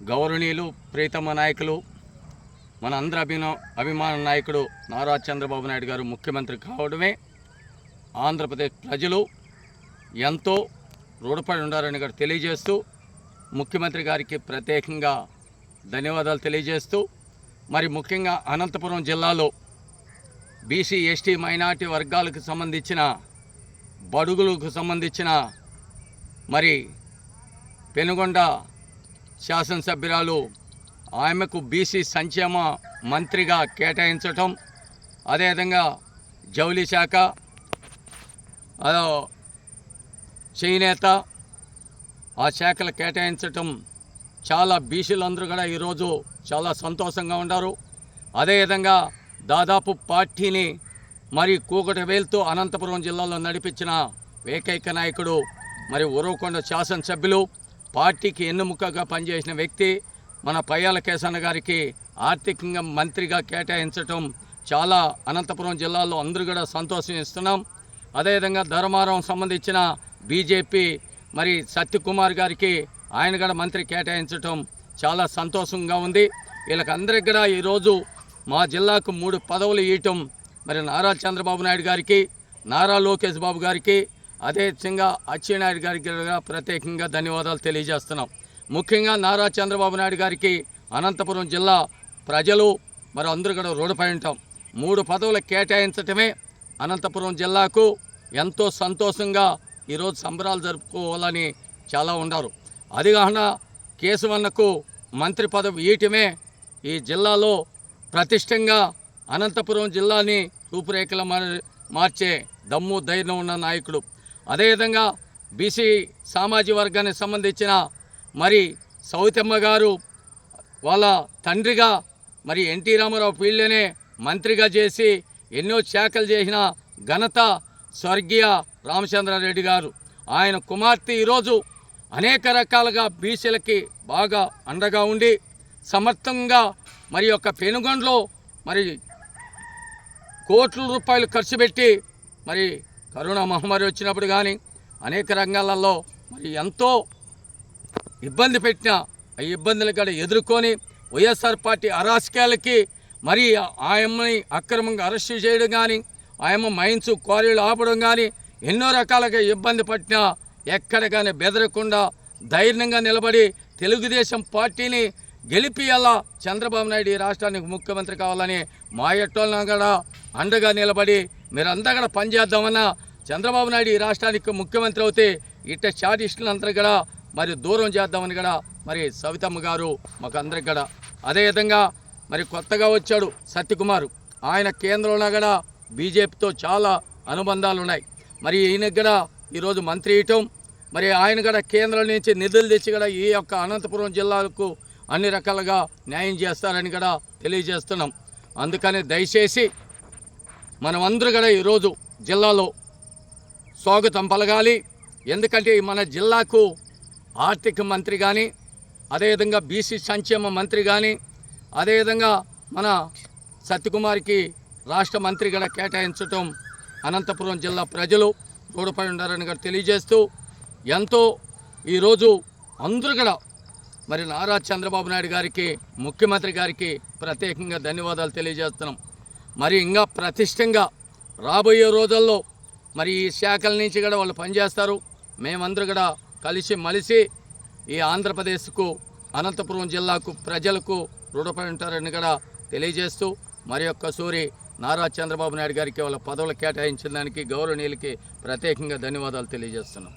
గౌరవనీయులు ప్రీతమ నాయకులు మన అందరి అభిన అభిమాన నాయకుడు నారా చంద్రబాబు నాయుడు గారు ముఖ్యమంత్రి కావడమే ఆంధ్రప్రదేశ్ ప్రజలు ఎంతో రుణపడి ఉండాలని గారు తెలియజేస్తూ ముఖ్యమంత్రి గారికి ప్రత్యేకంగా ధన్యవాదాలు తెలియజేస్తూ మరి ముఖ్యంగా అనంతపురం జిల్లాలో బీసీ ఎస్టీ మైనార్టీ వర్గాలకు సంబంధించిన బడుగులకు సంబంధించిన మరి పెనుగొండ శాసనసభ్యురాలు ఆమెకు బీసీ సంక్షేమ మంత్రిగా కేటాయించటం అదేవిధంగా జౌలి శాఖ చేనేత ఆ శాఖలు కేటాయించటం చాలా బీసీలందరూ కూడా ఈరోజు చాలా సంతోషంగా ఉన్నారు అదేవిధంగా దాదాపు పార్టీని మరి కూకటి వేలుతూ అనంతపురం జిల్లాలో నడిపించిన ఏకైక నాయకుడు మరి ఉరవకొండ శాసనసభ్యులు పార్టీకి ఎన్నుముకగా పనిచేసిన వ్యక్తి మన పయ్యాల కేసన్న గారికి ఆర్థికంగా మంత్రిగా కేటాయించటం చాలా అనంతపురం జిల్లాలో అందరూ కూడా సంతోషం ఇస్తున్నాం. అదేవిధంగా ధర్మారం సంబంధించిన బీజేపీ మరి సత్యకుమార్ గారికి ఆయన కూడా మంత్రి కేటాయించటం చాలా సంతోషంగా ఉంది. వీళ్ళకందరికి కూడా ఈరోజు మా జిల్లాకు మూడు పదవులు ఇవ్వటం మరి నారా చంద్రబాబు నాయుడు గారికి నారా లోకేష్ బాబు గారికి అదేవిధంగా అచ్చెన్నాయుడు గారికి ప్రత్యేకంగా ధన్యవాదాలు తెలియజేస్తున్నాం. ముఖ్యంగా నారా చంద్రబాబు నాయుడు గారికి అనంతపురం జిల్లా ప్రజలు మరి అందరూ కూడా రుణపడి ఉంటాం. మూడు పదవులు కేటాయించటమే అనంతపురం జిల్లాకు ఎంతో సంతోషంగా ఈరోజు సంబరాలు జరుపుకోవాలని చాలా ఉన్నారు. అది కాకుండా కేశవన్నకు మంత్రి పదవి ఇయటమే ఈ జిల్లాలో ప్రతిష్టంగా అనంతపురం జిల్లాని రూపురేఖలు మార్చే దమ్ము ధైర్యం ఉన్న నాయకుడు. అదేవిధంగా బీసీ సామాజిక వర్గానికి సంబంధించిన మరి సౌతమ్మ గారు వాళ్ళ తండ్రిగా మరి ఎన్టీ రామారావు పీళ్ళనే మంత్రిగా చేసి ఎన్నో శాఖలు చేసిన ఘనత స్వర్గీయ రామచంద్రారెడ్డి గారు. ఆయన కుమార్తె ఈరోజు అనేక రకాలుగా బీసీలకి బాగా అండగా ఉండి సమర్థంగా మరి యొక్క పెనుగొండలో మరి కోట్ల రూపాయలు ఖర్చు పెట్టి మరి కరోనా మహమ్మారి వచ్చినప్పుడు కానీ అనేక రంగాలలో మరి ఎంతో ఇబ్బంది పెట్టిన ఆ ఇబ్బందులు కూడా ఎదుర్కొని వైఎస్ఆర్ పార్టీ అరాచకాలకి మరి ఆయమ్మని అక్రమంగా అరెస్టు చేయడం కానీ ఆయమ్మ మైన్స్ క్వారీలు ఆపడం కానీ ఎన్నో రకాలుగా ఇబ్బంది పట్టినా ఎక్కడ కానీ బెదరకుండా ధైర్యంగా నిలబడి తెలుగుదేశం పార్టీని గెలిపియాలా చంద్రబాబు నాయుడు ఈ రాష్ట్రానికి ముఖ్యమంత్రి కావాలని మా ఎట్టోళ్ళను కూడా అండగా నిలబడి మీరంతా కూడా పనిచేద్దామన్న చంద్రబాబు నాయుడు ఈ రాష్ట్రానికి ముఖ్యమంత్రి అవుతే ఇట్ట షాటిస్టులందరూ కూడా మరి దూరం చేద్దామని కూడా మరి సవితమ్మ గారు మాకు అందరికి కూడా. అదేవిధంగా మరి కొత్తగా వచ్చాడు సత్యకుమార్. ఆయన కేంద్రంలో కూడా బీజేపీతో చాలా అనుబంధాలు ఉన్నాయి. మరి ఈయనకు కూడా ఈరోజు మంత్రి ఇయటం మరి ఆయన కూడా కేంద్రం నుంచి నిధులు తెచ్చి కూడా ఈ యొక్క అనంతపురం జిల్లాలకు అన్ని రకాలుగా న్యాయం చేస్తారని కూడా తెలియజేస్తున్నాం. అందుకని దయచేసి మనమందరూ కూడా ఈరోజు జిల్లాలో స్వాగతం పలగాలి ఎందుకంటే మన జిల్లాకు ఆర్థిక మంత్రి కానీ అదేవిధంగా బీసీ సంక్షేమ మంత్రి కానీ అదేవిధంగా మన సత్యకుమార్కి రాష్ట్ర మంత్రి కూడా కేటాయించటం అనంతపురం జిల్లా ప్రజలు తోడ్పడి ఉండారని కూడా తెలియజేస్తూ ఎంతో ఈరోజు అందరూ కూడా మరి నారా చంద్రబాబు నాయుడు గారికి ముఖ్యమంత్రి గారికి ప్రత్యేకంగా ధన్యవాదాలు తెలియజేస్తున్నాం. మరి ఇంకా ప్రతిష్టంగా రాబోయే రోజుల్లో మరి ఈ శాఖల నుంచి కూడా వాళ్ళు పనిచేస్తారు. మేమందరూ కూడా కలిసి మలిసి ఈ ఆంధ్రప్రదేశ్కు అనంతపురం జిల్లాకు ప్రజలకు రుణపడి ఉంటారని కూడా తెలియజేస్తూ మరి యొక్క సూరి నారా చంద్రబాబు నాయుడు గారికి వాళ్ళ పదవులు కేటాయించిన దానికి గౌరవనీయులకి ప్రత్యేకంగా ధన్యవాదాలు తెలియజేస్తున్నాం.